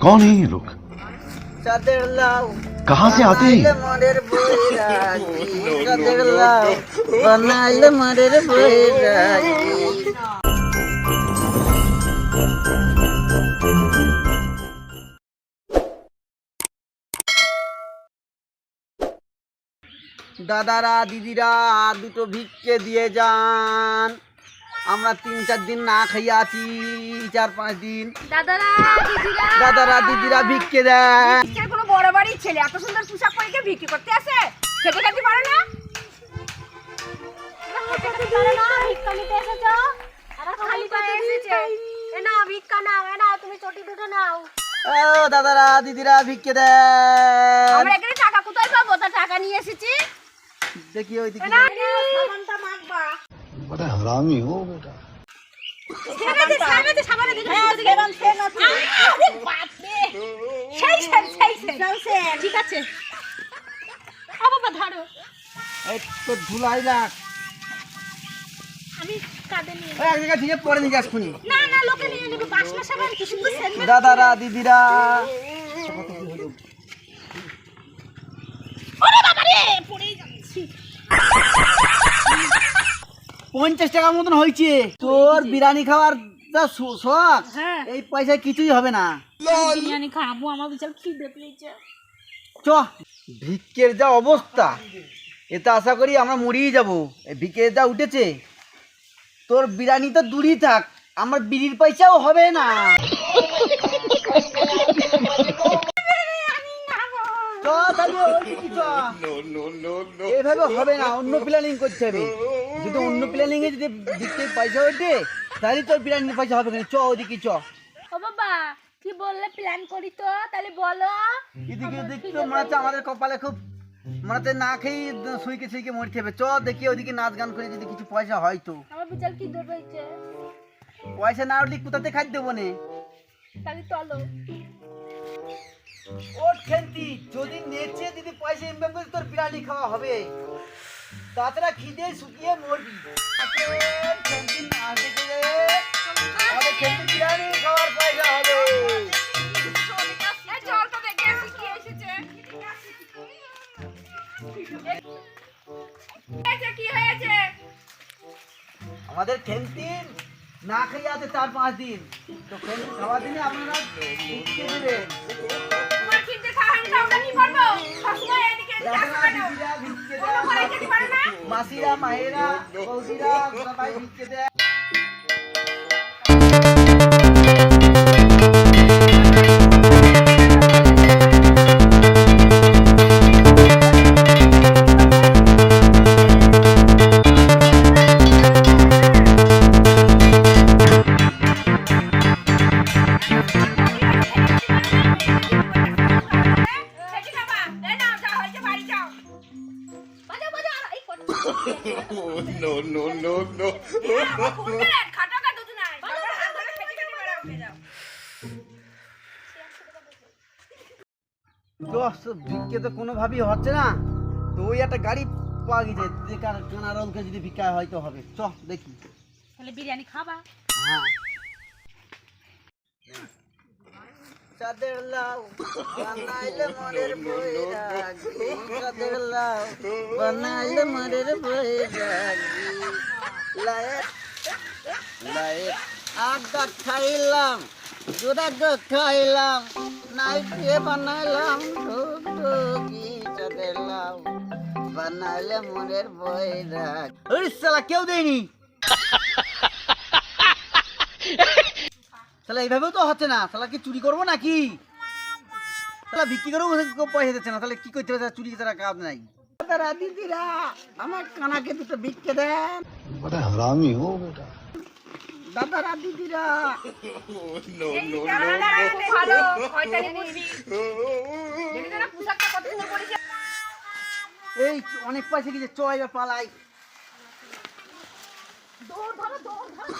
कौन है ये लोग চাঁদের লাউ कहाँ से आते हैं বানাইলে মরের বৈরাগী চাঁদের লাউ বানাইলে মরের বৈরাগী দাদারা দিদিরা দুটো ভিক্ষে দিয়ে যান আমরা তিন চার দিন না খাইয়ে আছি চার পাঁচ দিন। দাদারা দিদিরা। দাদারা দিদিরা ভিক্ষে দেয়। কোনো বড় বাড়ির ছেলে এত সুন্দর পোশাক পরে গিয়ে বিক্রি করতে আসে? খেতে খেতে পারে না? ভিক্ষা ভিক্ষা দাদারা দিদিরা ভিক্ষে দেন আমরা এখানে টাকা কোথায় পাবো? তা টাকা নিয়ে এসেছি। দেখি ওই দিকে बड़ा हरामी हो बेटा সাবানটা সাবানটা সাবানটা দিকে সাবান সেন আরে বাপ রে সেই সেই সেই সেই ঠিক আছে আ বাবা ধরো এই তো ধুলাই লাগ আমি কাঁদে নিয়ে ওই এক জায়গায় ঠিক পরে নিয়ে যাস খুনি না না লোকে নিয়ে নেবে বাসনা সাবান কি সুন্দর সেন্ট দাদারা দিদিরা ওরে বাবা রে পড়েই যাচ্ছি পঞ্চাশ টাকার মতন হয়েছে। তোর বিরিয়ানি খাওয়ার যা শখ হ্যাঁ। এই পয়সায় কিছুই হবে না। বিরিয়ানি খাব আমার বিশাল খিদে পেয়েছে। চ। ভিক্ষের যা অবস্থা এতে আশা করি আমরা মরিয়ে যাব। এই ভিক্ষের যা উঠেছে তোর বিরিয়ানি তো দূরই থাক আমার বিড়ির পয়সাও হবে না। এভাবে হবে না অন্য প্ল্যানিং করতে হবে। যদি অন্য প্ল্যানিং এ যদি দিকতে পয়সা ওঠে তাহলে তোর বিরিয়ানির পয়সা হবে চ ওদিকে চ। ও বাবা কি বললে প্ল্যান করি তো? তাহলে বলো। এদিকে দেখতে মনে হচ্ছে আমাদের কপালে খুব মনে হচ্ছে না খেয়ে শুইকে শুইকে মরতে হবে। চ দেখি ওদিকে নাচ গান করে যদি কিছু পয়সা হয় তো। আমার বিশাল খিদে পেয়েছে পয়সা না উঠলে কোথাতে খাদ্য দেবো নে? তাহলে চলো। ওট খেলতি যদি নেচে যদি পয়সা ইনকাম করে তোর বিরিয়ানি খাওয়া হবে। তাছাড়া খিদে শুকিয়ে মরবি। খেলতি না দেখে আমাদের খেলতি বিরিয়ানি খাওয়ার পয়সা হবে। জলটা দেখে আসি কি এসেছে? কি হয়েছে? আমাদের না খেয়ে আছে চার পাঁচ দিন। তো খেলতি খাওয়ার দিনে আপনারা দেবেন। খাওয়া আমরা কি করব? সবসময় এদিকে এদিকে আসো দাদারা, কেন? দিদিরা ভিক্ষে অন্য ঘরে যেতে পারো না? দেয় মাসিরা মায়েরা বৌদিরা সবাই ভিক্ষে দেয় সেটি খেতে বেড়াও, খেয়ে যাও। দশ ভিক্ষে তো কোনোভাবেই হচ্ছে না। তো ওই একটা গাড়ি পাওয়া গেছে যে যদি ভিক্ষা হয়তো হবে। চ দেখি। তাহলে বিরিয়ানি খাবা। হ্যাঁ। চাঁদের লাউ, বানাইলে মরের বৈরাগী। চাঁদের লাউ, বানাইলে মরের বৈরাগী। লায়ের লায়ের আড্ডা খাইলাম দুরাগ্য খাইলাম, নাইটে বানাইলাম ঢুকঢুকি চাঁদের লাউ, বানাইলে মরের বৈরাগ। ওই সালা কেউ দেয়নি। তাহলে এইভাবেও তো হচ্ছে না। তাহলে কি চুরি করব নাকি? তাহলে বিক্রি করেও পয়সা দিচ্ছে না। তাহলে কি করতে হবে? চুরি তারা কাজ নাই। দিদিরা আমার দুটো দিদিরা এই অনেক পয়সা গেছে চ এবার পালাই। দৌড় ধরো, দৌড় ধরো।